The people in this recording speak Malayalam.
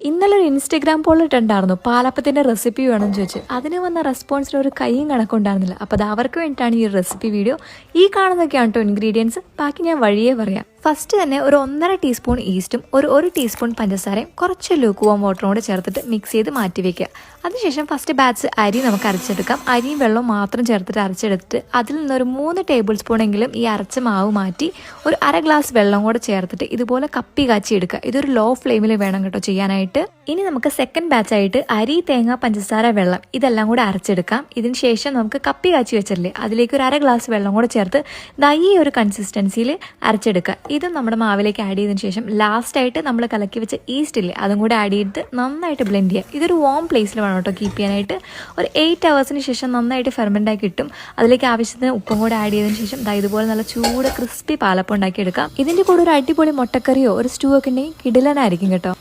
ഇന്നലെ ഒരു ഇൻസ്റ്റഗ്രാം പോൾ ഇട്ടുണ്ടായിരുന്നു. പാലപ്പത്തിന്റെ റെസിപ്പി വേണമെന്ന് ചോദിച്ചു. അതിന് വന്ന റെസ്പോൺസിന് ഒരു കൈയും കണക്കുണ്ടായിരുന്നില്ല അപ്പോൾ അത് അവർക്ക് വേണ്ടിയിട്ടാണ് ഈ റെസിപ്പി വീഡിയോ ഈ കാണുന്നതൊക്കെയാണ് കേട്ടോ ഇൻഗ്രീഡിയൻസ് ബാക്കി ഞാൻ വഴിയേ പറയാം. ഫസ്റ്റ് തന്നെ ഒരു ഒന്നര ടീസ്പൂൺ ഈസ്റ്റും ഒരു ഒരു ടീസ്പൂൺ പഞ്ചസാരയും കുറച്ച് ലൂക്കുവോം വാട്ടറും ചേർത്തിട്ട് മിക്സ് ചെയ്ത് മാറ്റി വെക്കുക. അതിനുശേഷം ഫസ്റ്റ് ബാച്ച് അരി നമുക്ക് അരച്ചെടുക്കാം. അരിയും വെള്ളവും മാത്രം ചേർത്തിട്ട് അരച്ചെടുത്തിട്ട് അതിൽ നിന്നൊരു മൂന്ന് ടേബിൾ സ്പൂണെങ്കിലും ഈ അരച്ച മാവ് മാറ്റി ഒരു അര ഗ്ലാസ് വെള്ളം കൂടെ ചേർത്തിട്ട് ഇതുപോലെ കപ്പി കാച്ചി എടുക്കുക ഇതൊരു ലോ ഫ്ലെയിമിൽ വേണം കേട്ടോ ചെയ്യാനായിട്ട്. ഇനി നമുക്ക് സെക്കൻഡ് ബാച്ചായിട്ട് അരി തേങ്ങ പഞ്ചസാര വെള്ളം ഇതെല്ലാം കൂടെ അരച്ചെടുക്കാം. ഇതിന് ശേഷം നമുക്ക് കപ്പി കാച്ചി വെച്ചല്ലേ അതിലേക്ക് ഒരു അര ഗ്ലാസ് വെള്ളം കൂടെ ചേർത്ത് ദൈ ഒരു കൺസിസ്റ്റൻസിയിൽ അരച്ചെടുക്കുക. ഇതും നമ്മുടെ മാവിലേക്ക് ആഡ് ചെയ്തതിന് ശേഷം ലാസ്റ്റായിട്ട് നമ്മൾ കലക്കി വെച്ച ഈസ്റ്റ് ഇല്ലേ അതും കൂടെ ആഡ് ചെയ്തിട്ട് നന്നായിട്ട് ബ്ലെൻഡ് ചെയ്യുക ഇതൊരു വാം പ്ലേസിൽ വേണം കേട്ടോ കീപ്പ് ചെയ്യാനായിട്ട്. ഒരു എയ്റ്റ് അവേഴ്സിന് ശേഷം നന്നായിട്ട് ഫെർമെന്റ് ആയി കിട്ടും. അതിലേക്ക് ആവശ്യത്തിന് ഉപ്പും കൂടെ ആഡ് ചെയ്തതിന് ശേഷം ദാ ഇതുപോലെ നല്ല ചൂട് ക്രിസ്പി പാലപ്പം ഉണ്ടാക്കി എടുക്കാം ഇതിന്റെ കൂടെ ഒരു അടിപൊളി മുട്ടക്കറിയോ ഒരു സ്റ്റൂ ഒക്കെ ഉണ്ടെങ്കിൽ കിടിലനായിരിക്കും കേട്ടോ.